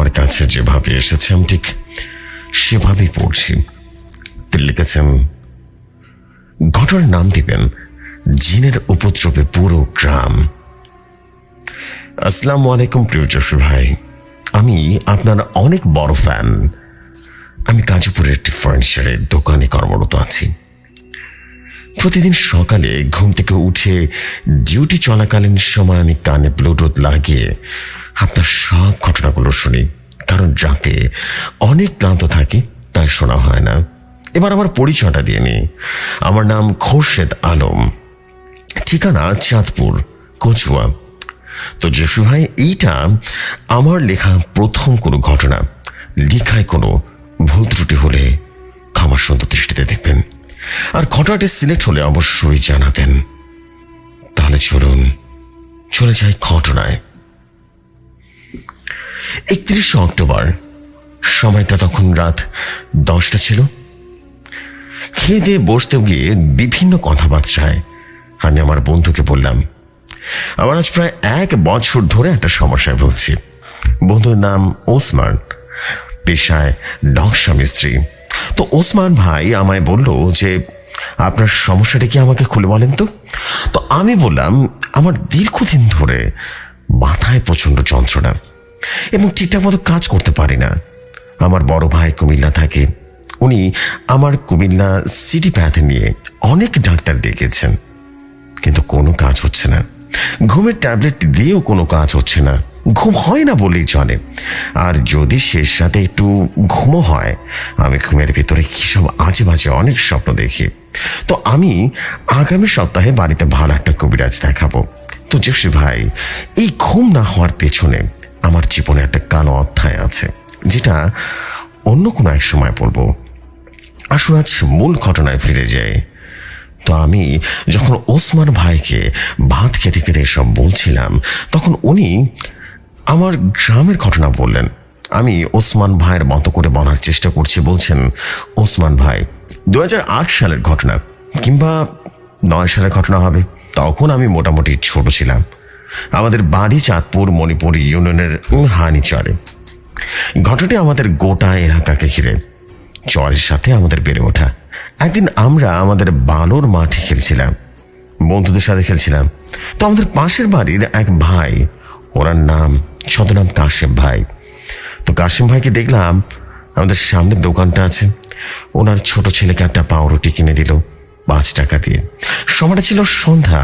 আমার কাছে যেভাবে এসেছে, আমি ঠিক সেভাবেই পড়ছি। তিনি লিখেছেন, ঘটনার নাম দিবেন, জিনের উপদ্রবে পুরো গ্রাম। আসসালামু আলাইকুম প্রিয় জফি ভাই। আমি আপনার অনেক বড় ফ্যান। আমি গাজীপুরের একটি ফার্নিচারের দোকানে কর্মরত আছি। প্রতিদিন সকালে ঘুম থেকে উঠে ডিউটি চলাকালীন সময় আমি কানে ব্লুটুথ লাগিয়ে আপনার সব ঘটনাগুলো শুনি। কারণ রাতে অনেক ক্লান্ত থাকি, তাই শোনা হয় না। এবার আমার পরিচয়টা দিয়ে নি আমার নাম খোরশেদ আলম। ঠিকানা চাঁদপুর, কচুয়া। তো জেফি ভাই, এইটা আমার লেখা প্রথম কোনো ঘটনা। লেখায় কোনো ভুল ত্রুটি হলে ক্ষমা সুন্দর দৃষ্টিতে দেখবেন। আর ঘটনাটি সিলেক্ট হলে অবশ্যই জানাবেন। তাহলে চলুন, চলে যাই ঘটনায়। একত্রিশে অক্টোবর। সময়টা তখন রাত দশটা ছিল। খেয়ে দিয়ে বসতে গিয়ে বিভিন্ন কথাবার্তায় আমি আমার বন্ধুকে বললাম, আমার আজ প্রায় এক বছর ধরে একটা সমস্যায় ভুগছি। বন্ধুর নাম ওসমান, পেশায় নকশা মিস্ত্রি। তো ওসমান ভাই আমায় বলল যে, আপনার সমস্যাটা কি আমাকে খুলে বলেন তো? তো আমি বললাম, আমার দীর্ঘদিন ধরে মাথায় প্রচণ্ড যন্ত্রণা। এবং ঠিকঠাক মতো কাজ করতে পারি না। আমার বড় ভাই কুমিল্লা থাকে। উনি আমার কুমিল্লা সিটি প্যাথ নিয়ে অনেক ডাক্তার ডেকেছেন কিন্তু কোনো কাজ হচ্ছে না। ঘুমের ট্যাবলেট দিয়েও কোনো কাজ হচ্ছে না। ঘুম হয় না বলেই চলে। আর যদি শেষ রাতে একটু ঘুমও হয়, আমি ঘুমের ভিতরে কি সব আজে বাজে অনেক স্বপ্ন দেখি। তো আমি আগামী সপ্তাহে বাড়িতে ভালো একটা কবিরাজ দেখাবো। তো জসি ভাই, এই ঘুম না হওয়ার পেছনে আমার জীবনে একটা কালো অধ্যায় আছে, যেটা অন্য কোনো এক সময় বলব। আসুন আজ মূল ঘটনায় ফিরে যাই। তো আমি যখন ওসমান ভাইকে ভাত খেতে খেতে সব বলছিলাম, তখন উনি আমার গ্রামের ঘটনা বললেন। আমি ওসমান ভাইয়ের মতো করে বলার চেষ্টা করছি, বলছেন, ওসমান ভাই দু হাজার আট সালের ঘটনা কিংবা নয় সালের ঘটনা হবে, তখন আমি মোটামুটি ছোট ছিলাম। আমাদের বাড়ি চাঁদপুর মণিপুর ইউনিয়নের হানিচরে। ঘটনাটি আমাদের গোটা এলাকাকে ঘিরে। চরের সাথে আমাদের বেড়ে ওঠা। একদিন আমরা আমাদের বালোর মাঠে খেলছিলাম, বন্ধুদের সাথে খেলছিলাম। তো আমাদের পাশের বাড়ির এক ভাই, ওনার নাম ছদনাম কাশেম ভাই। তো কাশেম ভাইকে দেখলাম, আমাদের সামনের দোকানটা আছে। ওনার ছোট ছেলেকে একটা পাউরুটি কিনে দিল। পাঁচ টাকা দিয়ে। সময়টা ছিল সন্ধ্যা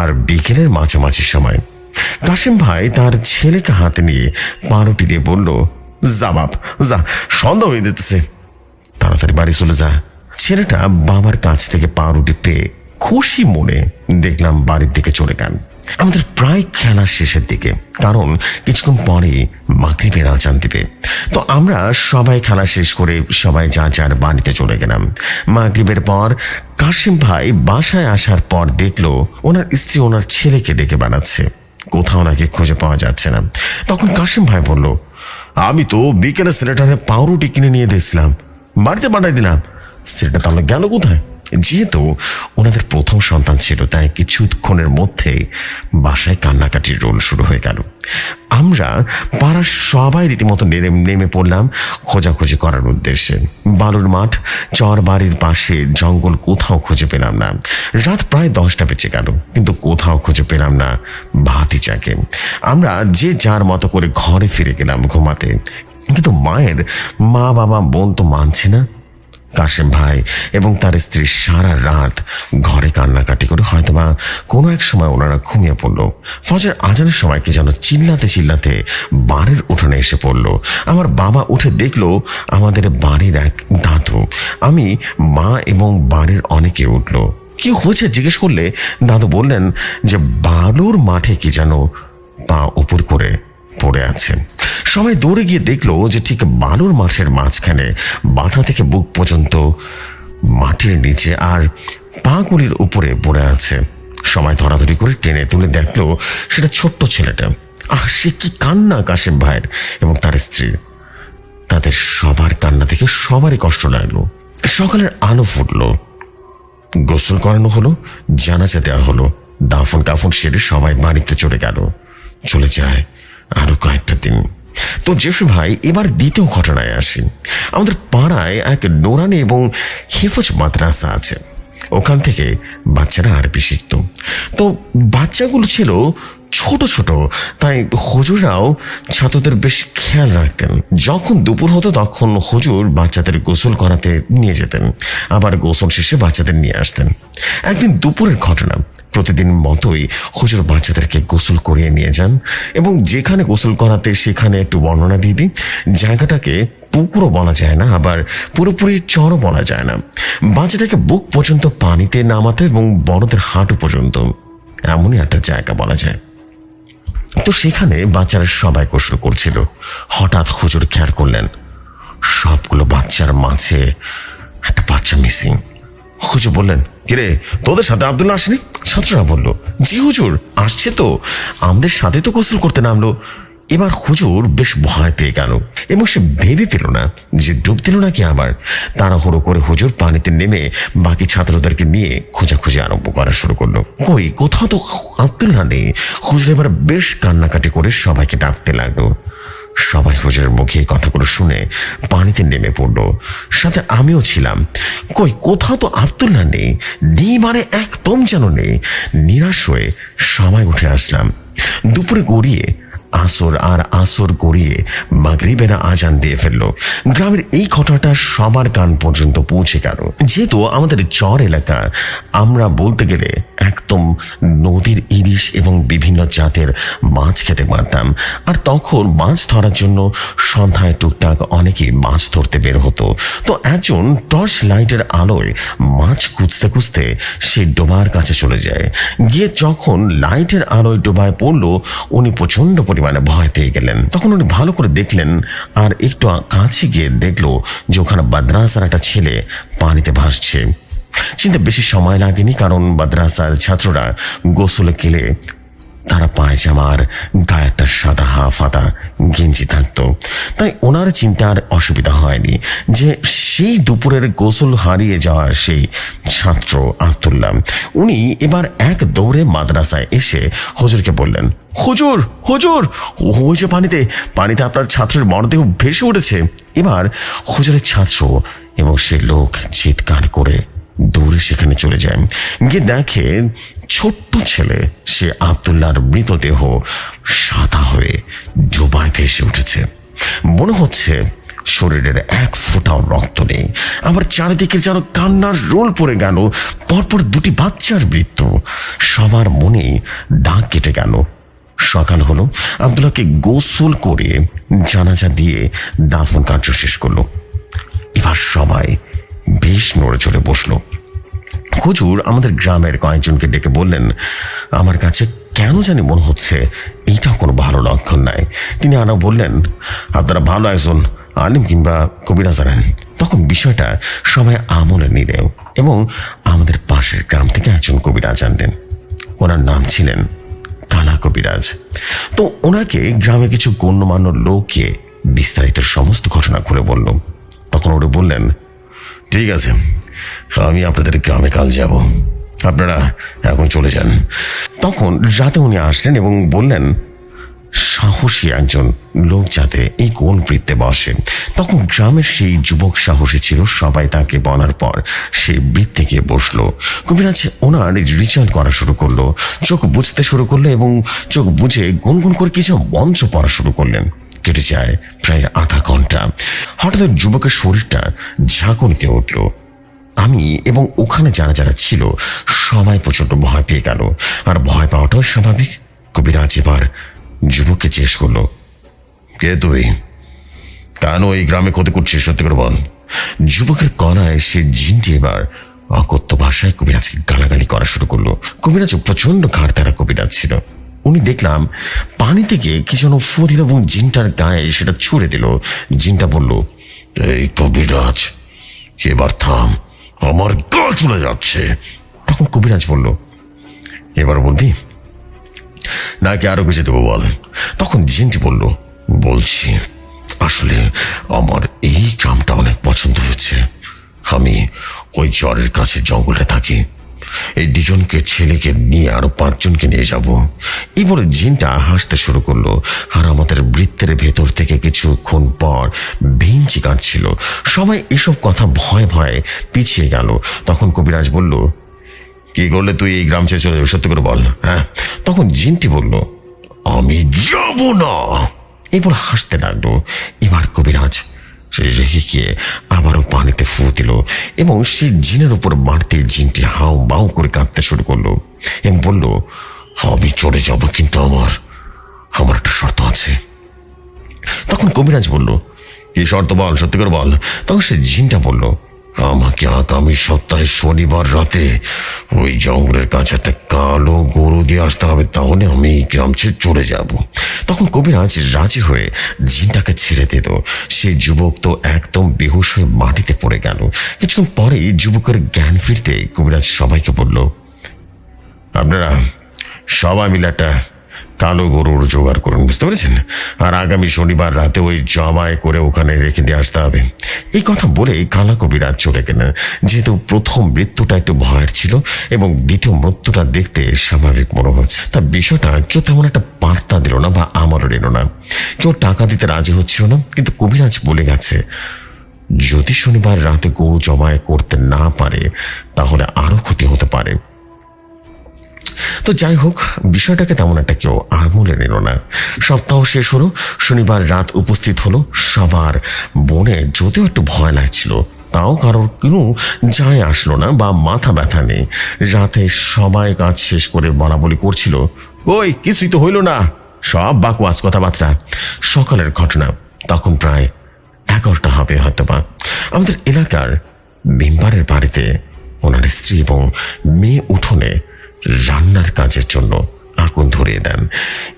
আর বিকেলের মাঝামাঝি সময়। কাশিম ভাই তার ছেলেকে হাতে নিয়ে পাউরুটি দিয়ে বলল, যা বাপ, যা, সন্ধ্যা হয়ে দিতেছে তাড়াতাড়ি বাড়ি চলে যা। ছেলেটা বাবার কাছ থেকে পাউরুটি পেয়ে খুশি মনে দেখলাম বাড়ির দিকে চলে গেল। আমাদের প্রায় খেলার শেষের দিকে, কারণ কিছুক্ষণ পরে মাকড়িপের আচান দিবে। তো আমরা সবাই খেলা শেষ করে সবাই যা যার বাড়িতে চলে গেলাম। মাগরিবের পর কাশিম ভাই বাসায় আসার পর দেখল ওনার স্ত্রী ওনার ছেলেকে ডেকে বানাচ্ছে। কোথাও নাকি খুঁজে পাওয়া যাচ্ছে না। তখন কাশিম ভাই বলল, আমি তো বিকেলে সিলেটারে পাউরুটি কিনে নিয়ে দেখছিলাম। বাড়িতে পাঠাই দিলাম। সেটা তাহলে গেল কোথায়? যেহেতু ওনাদের প্রথম সন্তান ছিল, তাই কিছুক্ষণের মধ্যেই বাসায় কান্নাকাটির রোল শুরু হয়ে গেল। আমরা পাড়ার সবাই রীতিমতো নেমে নেমে পড়লাম খোঁজাখুঁজি করার উদ্দেশ্যে। বালুর মাঠ, চর বাড়ির পাশে জঙ্গল কোথাও খুঁজে পেলাম না। রাত প্রায় দশটা বেঁচে গেল, কিন্তু কোথাও খুঁজে পেলাম না ভাতিজাকে। আমরা যে যার মতো করে ঘরে ফিরে গেলাম ঘুমাতে। কিন্তু মায়ের মা বাবা বোন তো মানছে না। কাশেম ভাই এবং তার স্ত্রী সারা রাত ঘরে কান্নাকাটি করে হয়তোবা কোনো এক সময় ওনারা ঘুমিয়ে পড়ল। ফজর আজানের সময় কি যেন চিল্লাতে চিল্লাতে বাড়ির উঠোনে এসে পড়ল। আমার বাবা উঠে দেখল আমাদের বাড়ির এক দাদু। আমি মা এবং বাড়ির অনেকে উঠল। কি হয়েছে? জিজ্ঞেস করলে দাদু বললেন যে বালুর মাঠে কি যেন পা উপর করে পড়ে আছে। সবাই দৌড়ে গিয়ে দেখল যে ঠিক বালুর মাঠের মাঝখানে মাথা থেকে বুক পর্যন্ত মাটির নিচে আর পাগুলির উপরে পড়ে আছে। সবাই ধরাধরি করে টেনে তুলে দেখল সেটা ছোট্ট ছেলেটা। আহ, সে কি কান্না, কাশেম ভাইয়ের এবং তার স্ত্রী। তাদের সবার কান্না থেকে সবারই কষ্ট লাগল। সকালের আলো ফুটলো। গোসল করানো হলো, জানাজা দেওয়া হলো দাফন কাফন সেরে সবাই বাড়িতে চলে গেল। চলে যায় আরও কয়েকটা দিন। তো জেফরি ভাই, এবার দ্বিতীয় ঘটনায় আসি। আমাদের পাড়ায় এক নোরানি এবং হেফজ মাদ্রাসা আছে। ওখান থেকে বাচ্চারা আরবি শিখত। তো বাচ্চাগুলো ছিল ছোট ছোট, তাই হুজুরাও ছাত্রদের বেশ খেয়াল রাখতেন। যখন দুপুর হতো তখন হুজুর বাচ্চাদের গোসল করাতে নিয়ে যেতেন। আবার গোসল শেষে বাচ্চাদের নিয়ে আসতেন। একদিন দুপুরের ঘটনা। প্রতিদিন মতোই হুজুর বাচ্চাদেরকে গোসল করিয়ে নিয়ে যান এবং যেখানে গোসল করাতে সেখানে একটু বর্ণনা দিয়ে দিই জায়গাটাকে পুকুরও বলা যায় না, আবার পুরোপুরি চরও বলা যায় না। বাচ্চাদেরকে বুক পর্যন্ত পানিতে নামাতো এবং বড়দের হাঁটু পর্যন্ত এমনই একটা জায়গা বলা যায়। তো সেখানে বাচ্চারা সবাই গোসল করছিল। হঠাৎ হুজুর খেয়াল করলেন, সবগুলো বাচ্চার মাঝে একটা বাচ্চা মিসিং। হুজুর বললেন কিরে, তোদের সাথে আব্দুল্লাহ আসেনি? ছাত্ররা বলল। জি, হুজুর, আসছে তো। আমাদের সাথে তো গোসল করতে নামলো। এবার হুজুর বেশ ভয় পেয়ে গেল। এবং সে ভেবে পেল না যে ডুব দিল নাকি আবার। তাড়াহুড়ো করে হুজুর পানিতে নেমে বাকি ছাত্রদেরকে নিয়ে খোঁজাখুঁজি আরম্ভ করা শুরু করল। কই, কোথাও তো আব্দুল্লাহ নেই। হুজুর এবার বেশ কান্নাকাটি করে সবাইকে ডাকতে লাগল। সবাই হুজুরের মুখে কথাগুলো শুনে পানিতে নেমে পড়ল। সাথে আমিও ছিলাম। কই, কোথাও তো আব্দুল্লাহ নেই নেই মানে একদম যেন নেই। নিরাশ হয়ে সবাই উঠে আসলাম। দুপুরে গড়িয়ে, আসর আর আসর গড়িয়ে মাগরিবেরা আজান দিয়ে ফেলল। গ্রামের এই ঘটনাটা সবার কান পর্যন্ত পৌঁছে গেল। যেহেতু আমাদের চর এলাকা, আমরা বলতে গেলে একদম নদীর ইলিশ এবং বিভিন্ন জাতের মাছ খেতে পারতাম। আর তখন মাছ ধরার জন্য সন্ধ্যায় টুকটাক অনেকেই মাছ ধরতে বের হতো। তো একজন টর্চ লাইটের আলোয় মাছ খুঁজতে খুঁজতে সে ডোবার কাছে চলে যায়। গিয়ে যখন লাইটের আলোয় ডোবায় পড়ল, উনি প্রচণ্ড পরিমাণে ভয় পেয়ে গেলেন। তখন উনি ভালো করে দেখলেন আর একটু কাছে গিয়ে দেখল যে ওখানে বাদ্রাসার একটা ছেলে পানিতে ভাসছে। চিন্তা বেশি সময় লাগেনি, কারণ মাদ্রাসার ছাত্ররা গোসলে গেলে তারা পায়জামা আর গায়ে একটা সাদা হাফাতা গেঞ্জি থাকতো। তাই ওনার চিন্তার অসুবিধা হয়নি যে সেই দুপুরের গোসল হারিয়ে যাওয়া সেই ছাত্র আবদুল্লাহ। উনি এবার এক দৌড়ে মাদ্রাসায় এসে হুজুরকে বললেন, হুজুর হুজুর, ওই যে পানিতে পানিতে আপনার ছাত্রের মরদেহ ভেসে উঠেছে। এবার হুজুরের ছাত্র এবং সে লোক চিৎকার করে দৌড়ে সেখানে চলে যায়। গিয়ে দেখে ছোট্ট ছেলে, সে আবদুল্লাহর মৃতদেহ সাদা হয়ে ডোবায় ভেসে উঠেছে। মনে হচ্ছে শরীরের এক ফোঁটাও রক্ত নেই। আবার চারিদিকে যেন কান্নার রোল পড়ে গেল। পরপর দুটি বাচ্চার মৃত্যু। সবার মনে দাগ কেটে গেল। সকাল হলো। আবদুল্লাহকে গোসল করে জানাজা দিয়ে দাফন কার্য শেষ করল। এবার সবাই বেশ নড়ে চড়ে বসল। হুজুর আমাদের গ্রামের কয়েকজনকে ডেকে বললেন, আমার কাছে কেন জানি মনে হচ্ছে এইটা কোনো ভালো লক্ষণ নাই। তিনি আরও বললেন, আপনারা ভালো একজন আলিম কিংবা কবিরা জানেন। তখন বিষয়টা সবাই আমলে নিলেও এবং আমাদের পাশের গ্রাম থেকে একজন কবিরাজ আনলেন। ওনার নাম ছিলেন কালা কবিরাজ। তো ওনাকে গ্রামে কিছু গণ্যমান্য লোককে বিস্তারিত সমস্ত ঘটনা খুলে বলল। তখন ওরা বললেন ঠিক আছে। আমি আপনাদের গ্রামে কাল যাব। আপনারা এখন চলে যান। তখন রাতে উনি আসলেন এবং বললেন, সাহসী একজন লোক যাতে এই কোন বৃত্তে বসে। তখন গ্রামের সেই যুবক সাহসী ছিল, সবাই তাকে বলার পর সে বৃত্তে গিয়ে বসল। কবিরাজ ওনার রিচার্জ করা শুরু করল, চোখ বুঝতে শুরু করল এবং চোখ বুঝে গুনগুন করে কিছু মঞ্চ পড়া শুরু করলেন। কেটে যায় প্রায় আধা ঘণ্টা। হঠাৎ যুবকের শরীরটা ঝাঁকুনিতে উঠল। আমি এবং ওখানে যারা যারা ছিল, সবাই প্রচণ্ড ভয় পেয়ে গেল। আর ভয় পাওয়াটাও স্বাভাবিক। কবিরাজ এবার যুবককে জিজ্ঞেস করল, কে তুই? কেন এই গ্রামে ক্ষতি করছিস, সত্যি করে বল? যুবকের গলায় সে জিনটি এবার অকথ্য ভাষায় কবিরাজকে গালাগালি করা শুরু করল। কবিরাজ প্রচণ্ড ঘাড় তারা কবিরাজ ছিল। উনি দেখলাম পানি থেকে কি যেন ফু এবং জিনটার গায়ে সেটা ছুড়ে দিল। জিনটা বলল, এই কবিরাজ এবার থাম, আমার গা চলে যাচ্ছে। তখন কবিরাজ বলল, এবার বলবি? নাকি আরও কিছু দেবো বল? তখন জিনটি বলল, বলছি, আসলে আমার এই গ্রামটা অনেক পছন্দ হয়েছে। আমি ওই জ্বরের কাছে জঙ্গলে থাকি এই দুজনকে, ছেলেকে নিয়ে আরও পাঁচজনকে নিয়ে যাব। এই বলে জিনটা হাসতে শুরু করল। আর আমাদের বৃত্তের ভেতর থেকে কিছুক্ষণ পর ভিঞ্চি কাঁদছিল। সবাই এসব কথা ভয় ভয়ে পিছিয়ে গেল। তখন কবিরাজ বলল, কি করলে তুই এই গ্রাম ছেড়ে চলে যাবি? সত্যি করে বল হ্যাঁ? তখন জিনটি বলল, আমি যাব না। এবার হাসতে লাগল। এবার কবিরাজ সে রেখে গিয়ে আবারও পানিতে ফু দিল এবং সেই জিনের উপর মারতে জিনটি হাও বাউ করে কাঁদতে শুরু করল এবং বলল হবি চলে যাব কিন্তু আমার আমার একটা শর্ত আছে। তখন কবিরাজ বলল, কি শর্ত বল? সত্যি করে বল। তখন সে জিনটা বলল আমাকে আগামী সপ্তাহে শনিবার রাতে ওই জঙ্গলের কাছে একটা কালো গরু দিয়ে আসতে হবে, তাহলে আমি এই গ্রাম ছেড়ে চলে যাব। তখন কবিরাজ রাজি হয়ে জিনটাকে ছেড়ে দিল। সেই যুবক তো একদম বেহুশ হয়ে মাটিতে পড়ে গেল। কিছুক্ষণ পরে যুবকের জ্ঞান ফিরতে কবিরাজ সবাইকে বলল, আপনারা সবাই মিলে একটা কালো গরুর জোগাড় করুন, বুঝতে পেরেছেন? আর আগামী শনিবার রাতে ওই জমায় করে ওখানে রেখে দিয়ে আসতে হবে। এই কথা বলে কালা কবিরাজ চলে গেলেন। যেহেতু প্রথম মৃত্যুটা একটু ভয়ের ছিল এবং দ্বিতীয় মৃত্যুটা দেখতে স্বাভাবিক মনে হচ্ছে। তা বিষয়টা কেউ তেমন একটা বার্তা দিল না বা আমারও নিল না। কেউ টাকা দিতে রাজি হচ্ছিল না, কিন্তু কবিরাজ বলে গেছে, যদি শনিবার রাতে গরু জমায় করতে না পারে, তাহলে আরও ক্ষতি হতে পারে। তো যাই হোক, বিষয়টাকে তেমন একটা কেউ আমলে নিল না। সপ্তাহ শেষ হলো, শনিবার রাত উপস্থিত হলো সবার বনে। যদিও একটু ভয় লাগছিল, তাও কারোর কোনো যায় আসলো না বা মাথা ব্যথা নেই। রাতে সবাই কাজ শেষ করে বলা বলি করছিল, ওই, কিছুই তো হইল না। সব বাকুয়াস কথাবার্তা। সকালের ঘটনা তখন প্রায় এগারোটা হবে হয়তো বা আমাদের এলাকার মেম্বারের বাড়িতে ওনার স্ত্রী এবং মেয়ে উঠোনে রান্নার কাজের জন্য আগুন ধরিয়ে দেন।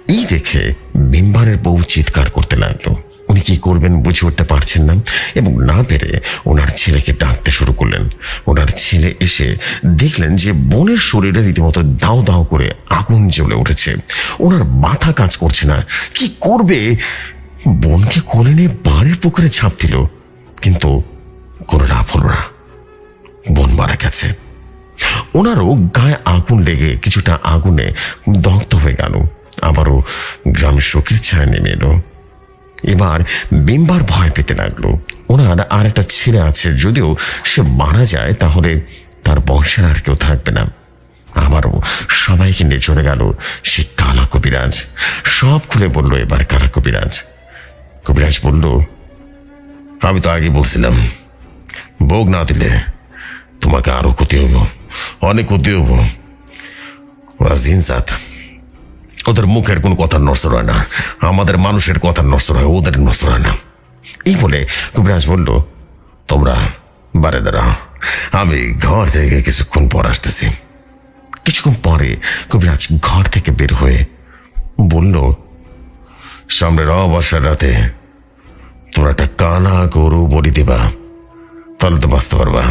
এই দেখে মেম্বারের বউ চিৎকার করতে লাগল। উনি কি করবেন বুঝে উঠতে পারছেন না এবং না পেরে ওনার ছেলেকে ডাকতে শুরু করলেন। ওনার ছেলে এসে দেখলেন যে বোনের শরীরে রীতিমতো দাও দাও করে আগুন জ্বলে উঠেছে। ওনার মাথা কাজ করছে না। কি করবে? বোনকে কোলে নিয়ে বাড়ির পুকুরে ছাপ দিল, কিন্তু কোনো হলো না। বোন মারা গেছে। ওনারও গায়ে আগুন লেগে কিছুটা আগুনে দগ্ধ হয়ে গেল। আবারও গ্রামের শোকের ছায়া নেমে এলো। এবার বিম্বার ভয় পেতে লাগল। ওনার আর একটা ছেলে আছে, যদিও সে মারা যায়, তাহলে তার বংশের আর কেউ থাকবে না। আবারও সবাইকে নিয়ে চলে গেল সে কালা কবিরাজ। সব খুলে বলল এবার কালা কবিরাজ। কবিরাজ বলল, আমি তো আগে বলছিলাম, ভোগ না দিলে তোমাকে আরও ক্ষতি হব অনেক ক্ষতি ওরা জিনসাত ওদের মুখের কোনো কথা নষ্ট হয় না। আমাদের মানুষের কথা নষ্ট হয়, ওদের নষ্ট হয় না। এই বলে কবিরাজ বলল, তোমরা বারে দাঁড়াও আমি ঘর থেকে কিছুক্ষণ পর আসতেছি। কিছুক্ষণ পরে কবিরাজ ঘর থেকে বের হয়ে বলল সামনের অবসর রাতে তোমরা একটা কানা গরু বলি দেবা, তাহলে তো বাঁচতে পারবা।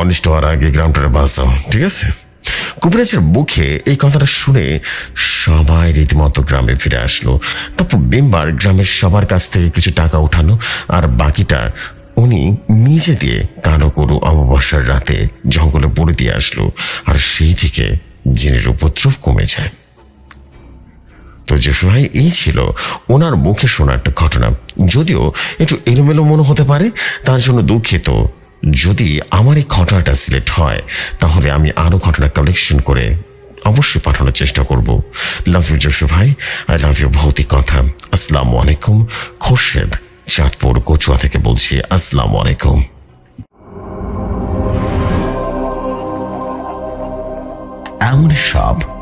অনিষ্ট হওয়ার আগে গ্রামটারে বাঁচাও, ঠিক আছে? কুবরাজের মুখে এই কথাটা শুনে সবাই রীতিমতো গ্রামে ফিরে আসলো। তারপর বিম্বার গ্রামের সবার কাছ থেকে কিছু টাকা উঠানো আর বাকিটা উনি নিজে দিয়ে কালো গরু অমাবস্যার রাতে জঙ্গলে পড়ে দিয়ে আসলো, আর সেই থেকে জিনের উপদ্রব কমে যায়। তো জসু ভাই এই ছিল ওনার মুখে শোনা একটা ঘটনা। যদিও একটু এলোমেলো মনে হতে পারে, তার জন্য দুঃখিত যদি আমার এই ঘটনাটা সিলেক্ট হয়, তাহলে আমি আরও ঘটনা কালেকশন করে অবশ্যই পাঠানোর চেষ্টা করব। লাভ ইউ জসু ভাই। আই লাভ ইউ ভৌতিক কথা। আসসালামু আলাইকুম, খোরশেদ, চাঁদপুর, কচুয়া থেকে বলছি, আসসালামু আলাইকুম। এমন সব